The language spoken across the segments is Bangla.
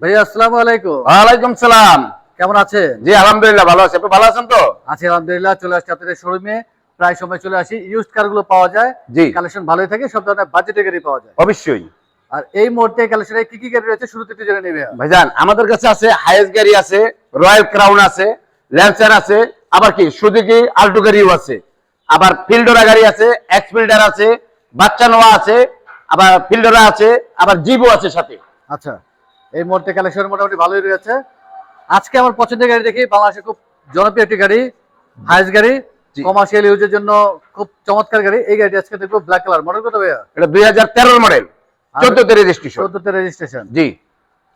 ভাইয়া আসসালামু আলাইকুম। ওয়ালাইকুম সালাম। কেমন আছেন? জি আলহামদুলিল্লাহ ভালো আছি। আপনি ভালো আছেন তো? আছি আলহামদুলিল্লাহ চলে আসছি আপনাদের শোরুমে প্রায় সময় চলে আসি। ইউজড কার পাওয়া যায়। জি। কালেকশন ভালোই থাকে সব ধরনের বাজেটের গাড়ি পাওয়া যায়। অবশ্যই। আর এই মুহূর্তে কালেকশনে কি কি গাড়ি রয়েছে শুরুতে একটু জেনে নেবে ভাইজান আমাদের কাছে আছে হাইয়েস্ট গাড়ি আছে রয়্যাল ক্রাউন আছে ল্যান্সার আছে আবার কি সুজুকি আল্টো গাড়িও আছে। আবার ফিল্ডোরা গাড়ি আছে এক্স ফিল্ডার আছে বাচ্চা নোয়া আছে আবার ফিল্ডোরা আছে আবার জিবো আছে সাথে। আচ্ছা। এই মুহূর্তে কালেকশন মোটামুটি ভালোই রয়েছে। আজকে আমার পছন্দের গাড়ি দেখি বাংলাদেশে খুব জনপ্রিয় একটি গাড়ি হাইস গাড়ি কমার্শিয়াল ইউজের জন্য খুব চমৎকার গাড়ি। এই গাড়িটি আজকে দেখব ব্ল্যাক কালার মডেল কত ভাইয়া? এটা দুই হাজার তেরোর মডেল চোদ্দতে রেজিস্ট্রেশন চোদ্দতে রেজিস্ট্রেশন জি।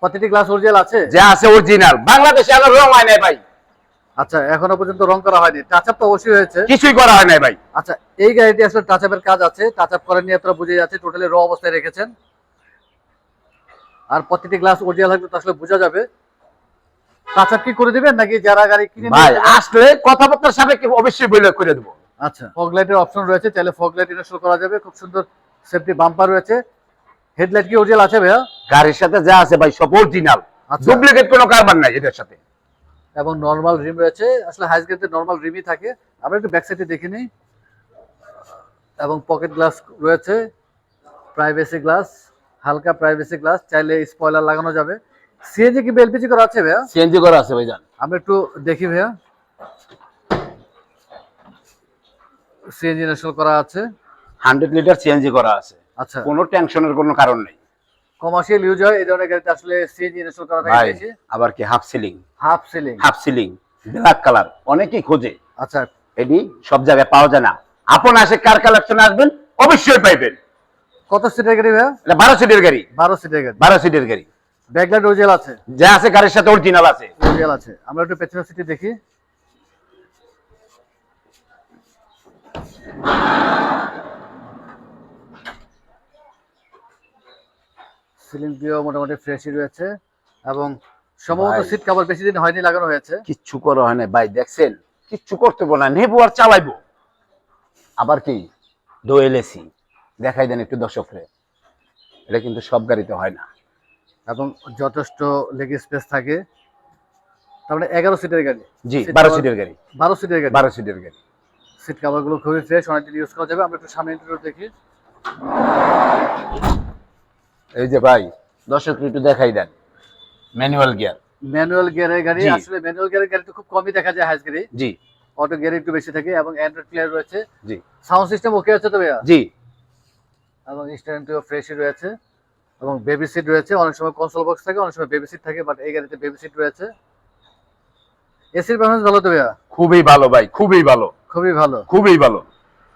প্রতিটি গ্লাস অরিজিনাল আছে? যা আছে অরিজিনাল বাংলাদেশে আলো রং হয় নাই ভাই। আচ্ছা এখনও পর্যন্ত রং করা হয়নি। টাচ আপ তো অবশ্যই হয়েছে। কিছুই করা হয় নাই ভাই। আচ্ছা এই গাড়িটি আসলে টাচ আপের কাজ আছে। টাচ আপ করেন নিয়ে আপনারা বুঝে যাচ্ছে টোটালি র অবস্থায় রেখেছেন। আর প্রতিটি গ্লাস অরিজিনাল থাকলে তো আসলে বোঝা যাবে। আপ কি করে দিবেন নাকি যারা গাড়ি কিনে ভাই আসলে কথাবার্তার সাপেক্ষে অবশ্যই বলে করে দেবো। আচ্ছা। ফগ লাইটের অপশন রয়েছে চাইলে ফগ লাইট ইনস্টল করা যাবে। খুব সুন্দর সেফটি বাম্পার রয়েছে। হেডলাইট কি অরিজিনাল আছে ভাইয়া? গাড়ির সাথে যা আছে ভাই সব অরিজিনাল আচ্ছা। ডুপ্লিকেট কোনো কারবার নাই এটার সাথে। এবং নর্মাল রিম রয়েছে। আসলে হাইস গেটে নর্মাল রিমই থাকে। আমরা একটু ব্যাক সাইডে দেখে নিই। এবং পকেট গ্লাস রয়েছে। প্রাইভেসি গ্লাস হালকা প্রাইভেসি গ্লাস চাইলে স্পয়লার লাগানো যাবে। সিএনজি কি এলপিজি করা আছে ভাইয়া? সিএনজি করা আছে ভাইজান। আমরা একটু দেখি ভাইয়া। সিএনজি ইনস্টল করা আছে। হান্ড্রেড লিটার সিএনজি করা আছে। আচ্ছা। কোনো টেনশনের কোনো কারণ নেই। কমার্শিয়াল ইউজ হয় এই ধরনের গাড়িতে আসলে সিএনজি ইনস্টল করা থাকে আবার কি half ceiling half ceiling half ceiling black colour অনেকেই খোঁজে। আচ্ছা। এটি সব জায়গায় পাওয়া যায় না। আপন আসে কার কালেকশন আসবেন অবশ্যই পাইবেন। কত সিটের গাড়ি ভাইয়া এটা বারো সিটের গাড়ি। বারো সিটের গাড়ি। বারো সিটের গাড়ি। ব্যাকলাইট অরিজিনাল আছে। যা আছে গাড়ির সাথে অরিজিনাল আছে। অরিজিনাল আছে। আমরা একটু পেছনের সিটি দেখি। সিলিং দিয়েও মোটামুটি ফ্রেশই রয়েছে এবং সম্ভবত সিট কভার বেশি দিন হয়নি লাগানো হয়েছে। কিচ্ছু করা হয় না। ভাই দেখছেন? কিচ্ছু করতে বলে নেব আর চালাইবো। আবার কি? দোয়েল এসি দেখাই দেন একটু দর্শকরে। এটা কিন্তু সব গাড়িতে হয় না। এবং যথেষ্ট লেগ স্পেস থাকে। তার মানে এগারো সিটের গাড়ি। জি বারো সিটের গাড়ি। বারো সিটের গাড়ি। বারো সিটের গাড়ি। সিট কভারগুলো খুবই ফ্রেশ অনেকদিন ইউজ করা যাবে। আমরা একটু সামনে ইন্টারভিউ দেখি। এই যে ভাই দর্শক একটু দেখাই দেন। ম্যানুয়াল গিয়ার ম্যানুয়াল গিয়ারের গাড়ি। আসলে ম্যানুয়াল গিয়ারের গাড়ি তো খুব কমই দেখা যায় হাইস গাড়ি জি। অটো গিয়ার একটু বেশি থাকে এবং অ্যান্ড্রয়েড প্লেয়ার রয়েছে। জি। সাউন্ড সিস্টেম ওকে আছে তো ভাইয়া? জি। এবং স্ট্যান্ডটিও ফ্রেশই রয়েছে এবং বেবি সিট রয়েছে। অনেক সময় কনসোল বক্স থাকে অনেক সময় বেবি সিট থাকে বাট এই গাড়িতে বেবি সিট রয়েছে। এসির পারফরমেন্স ভালো তো ভাইয়া? খুবই ভালো ভাই খুবই ভালো। খুবই ভালো। খুবই ভালো।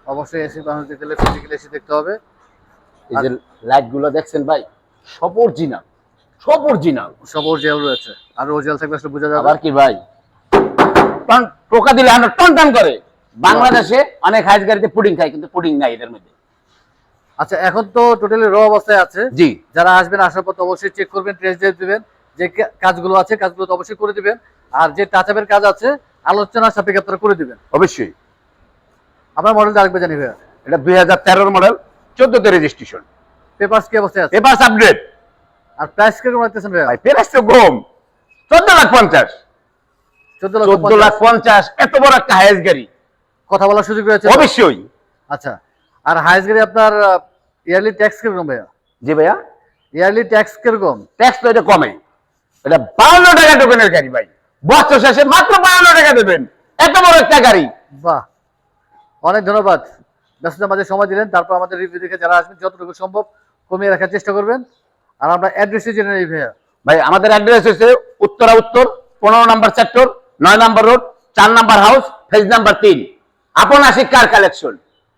অবশ্যই এসির পারফরমেন্স দেখতে হলে ফিজিক্যাল এসি দেখতে হবে। এই যে লাইটগুলো দেখছেন ভাই সব অরিজিনাল সব অরিজিনাল সব অরিজিনাল রয়েছে। আর অরিজিনাল থাকলে আসলে বোঝা যাবে। আর কি ভাই? টোকা দিলে আমরা টন টন করে। বাংলাদেশে অনেক হাইস গাড়িতে পুডিং খায় কিন্তু পুডিং নাই এদের মধ্যে। আচ্ছা এখন তো টোটালি র অবস্থায় আছে। জি। যারা আসবেন আসার পর অবশ্যই চেক করবেন টেস্ট ড্রাইভ দিবেন। যে কাজগুলো আছে কাজগুলো তো অবশ্যই করে দিবেন। আর যে টাচ আপের কাজ আছে আলোচনার সাপেক্ষে আপনারা করে দিবেন। অবশ্যই। আপনার মডেলটা আরেকবার জানি ভাইয়া। এটা দুই হাজার তেরোর মডেল চোদ্দতে রেজিস্ট্রেশন পেপারস কি অবস্থায় আছে? পেপার আপডেট আর প্রাইস কীরকম রাখতেছেন ভাইয়া? ভাই প্রাইস তো কম। চোদ্দ লাখ পঞ্চাশ। চোদ্দ লাখ চোদ্দ লাখ পঞ্চাশ এত বড় একটা হাইস গাড়ি। কথা বলার সুযোগ রয়েছে অবশ্যই। আচ্ছা আর হাইস গাড়ি আপনার ইয়ারলি ট্যাক্স কীরকম ভাইয়া? জি ভাইয়া। ইয়ারলি ট্যাক্স কীরকম? ট্যাক্স তো এটা কমে। এটা বাউন্ন টাকা টোকেনের গাড়ি ভাই। বছর শেষে মাত্র বাউন্ন টাকা দেবেন। এত বড় একটা গাড়ি। বাহ। অনেক ধন্যবাদ। ব্যস্ততার মাঝে সময় দিলেন তারপর আমাদের রিভিউ দেখে যারা আসবেন যতটুকু সম্ভব কমিয়ে রাখার চেষ্টা করবেন। আর আমরা অ্যাড্রেসে জেনে নিই ভাইয়া। ভাই আমাদের অ্যাড্রেস হচ্ছে উত্তরা উত্তর পনেরো নাম্বার সেক্টর নয় নাম্বার রোড চার নাম্বার হাউস ফেজ নাম্বার তিন। আপন আশিক কার কালেকশন